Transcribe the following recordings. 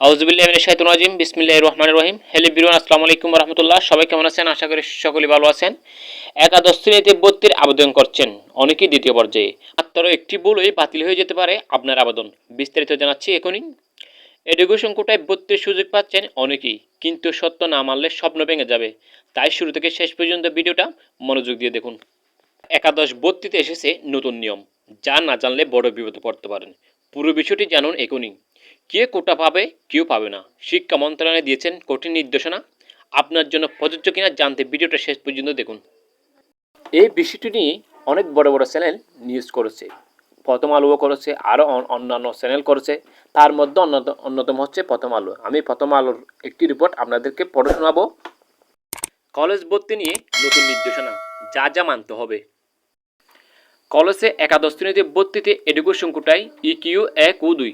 আউজুবিল্লাহ শাহিদুল আজিম বিসমিল্লাহ রহমান রহিম। হ্যালো বিরুন আসসালামু আলাইকুম রহমতুল্লাহ। সবাই কেমন আছেন? আশা করি সকলেই ভালো আছেন। একাদশ শ্রেণীতে ভর্তির আবেদন করছেন অনেকেই দ্বিতীয় পর্যায়ে। মাত্র একটি ভুলই বাতিল হয়ে যেতে পারে আপনার আবেদন। বিস্তারিত জানাচ্ছি এখনই। এডুকেশন কোটায় ভর্তির সুযোগ পাচ্ছেন অনেকেই, কিন্তু সত্য না মানলে স্বপ্ন ভেঙে যাবে। তাই শুরু থেকে শেষ পর্যন্ত ভিডিওটা মনোযোগ দিয়ে দেখুন। একাদশ ভর্তিতে এসেছে নতুন নিয়ম, যা না জানলে বড় বিপদে পড়তে পারেন। পুরো বিষয়টি জানুন এখনই। কে কোটা পাবে, কেউ পাবে না। শিক্ষা মন্ত্রণালয় দিয়েছেন কঠিন নির্দেশনা। আপনার জন্য প্রযোজ্য কিনা জানতে ভিডিওটা শেষ পর্যন্ত দেখুন। এই বিষয়টি নিয়ে অনেক বড় বড় চ্যানেল নিউজ করেছে। প্রথম আলোও করেছে আরও অন্যান্য চ্যানেল করেছে। তার মধ্যে অন্যতম অন্যতম হচ্ছে প্রথম আলো। আমি প্রথম আলোর একটি রিপোর্ট আপনাদেরকে পড়ে শোনাবো। কলেজ ভর্তি নিয়ে নতুন নির্দেশনা। যা যা মানতে হবে। কলেজে একাদশ শ্রেণীতে ভর্তিতে এডুকেশন কোটায় ইকিউ এক ও দুই।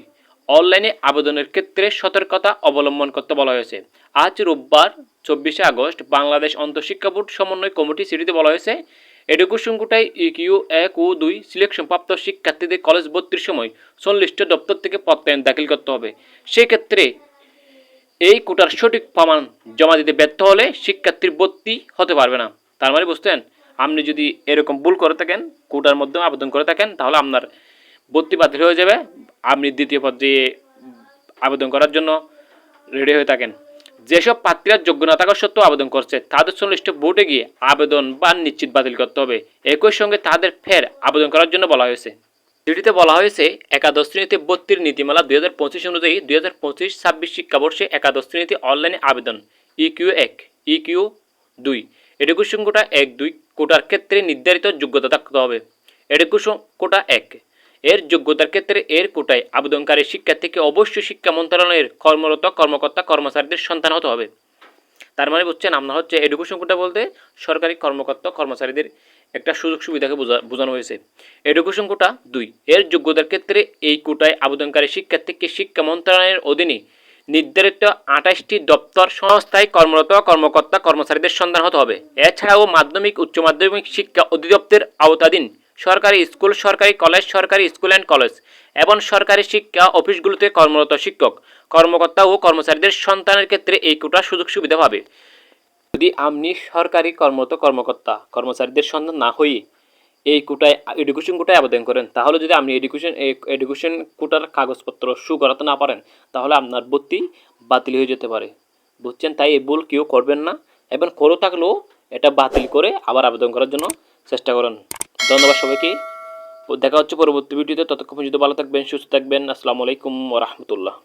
অনলাইনে আবেদনের ক্ষেত্রে সতর্কতা অবলম্বন করতে বলা হয়েছে। আজ রোববার, চব্বিশে আগস্ট, বাংলাদেশ অন্তঃশিক্ষা বোর্ড সমন্বয় কমিটি সিটিতে বলা হয়েছে এডুকেশন কোটায় ইকিউ এক ও দুই সিলেকশনপ্রাপ্ত শিক্ষার্থীদের কলেজ ভর্তির সময় সংশ্লিষ্ট দপ্তর থেকে প্রত্যয়ন দাখিল করতে হবে। সেক্ষেত্রে এই কোটার সঠিক প্রমাণ জমা দিতে ব্যর্থ হলে শিক্ষার্থীর ভর্তি হতে পারবে না। তার মানে বুঝতেন আপনি যদি এরকম ভুল করে থাকেন, কোটার মধ্যে আবেদন করে থাকেন, তাহলে আপনার ভর্তি বাতিল হয়ে যাবে। আপনি দ্বিতীয় পর্যায়ে আবেদন করার জন্য রেডি হয়ে থাকেন। যেসব প্রার্থীরা যোগ্য না থাকা সত্ত্বেও আবেদন করছে, তাদের সংশ্লিষ্ট বোর্ডে গিয়ে আবেদন বা নিশ্চিত বাতিল করতে হবে। একই সঙ্গে তাদের ফের আবেদন করার জন্য বলা হয়েছে। চিঠিতে বলা হয়েছে, একাদশ শ্রেণীতে ভর্তির নীতিমালা দুই হাজার পঁচিশ অনুযায়ী দুই হাজার পঁচিশ ছাব্বিশ শিক্ষাবর্ষে একাদশ শ্রেণীতে অনলাইনে আবেদন। ইকিউ এক, ইকিউ দুই, এডুকেশন কোটা এক দুই কোটার ক্ষেত্রে নির্ধারিত যোগ্যতা থাকতে হবে। এডুকেশন কোটা এক এর যোগ্যতার ক্ষেত্রে এর কোটায় আবেদনকারী শিক্ষার্থীকে অবশ্যই শিক্ষা মন্ত্রণালয়ের কর্মরত কর্মকর্তা কর্মচারীদের সন্তান হতে হবে। তার মানে বুঝছেন, আমরা হচ্ছে এডুকেশন কোটা বলতে সরকারি কর্মকর্তা কর্মচারীদের একটা সুযোগ সুবিধাকে বোঝা বোঝানো হয়েছে। এডুকেশন কোটা দুই, এর যোগ্যতার ক্ষেত্রে এই কোটায় আবেদনকারী শিক্ষার্থীকে শিক্ষা মন্ত্রণালয়ের অধীনে নির্ধারিত আঠাশটি দপ্তর, সংস্থায় কর্মরত কর্মকর্তা কর্মচারীদের সন্ধান হতে হবে। এছাড়াও মাধ্যমিক, উচ্চ মাধ্যমিক শিক্ষা অধিদপ্তরের আওতাধীন সরকারি স্কুল, সরকারি কলেজ, সরকারি স্কুল অ্যান্ড কলেজ এবং সরকারি শিক্ষা অফিসগুলোতে কর্মরত শিক্ষক, কর্মকর্তা ও কর্মচারীদের সন্তানের ক্ষেত্রে এই কোটা সুযোগ সুবিধা পাবে। যদি আপনি সরকারি কর্মরত কর্মকর্তা, কর্মচারীদের সন্তান না হয়ে এই কোটায় এডুকেশন কোটায় আবেদন করেন, তাহলে যদি আপনি এডুকেশন এডুকেশন কোটার কাগজপত্র শু করাতে না পারেন, তাহলে আপনার ভর্তি বাতিল হয়ে যেতে পারে। বুঝছেন? তাই এই ভুল কেউ করবেন না এবং করে থাকলেও এটা বাতিল করে আবার আবেদন করার জন্য চেষ্টা করেন। ধন্যবাদ সবাইকে। দেখা হচ্ছে পরবর্তী ভিডিওতে। ততক্ষণ পর্যন্ত ভালো থাকবেন, সুস্থ থাকবেন। আসসালামু আলাইকুম রহমতুল্লাহ।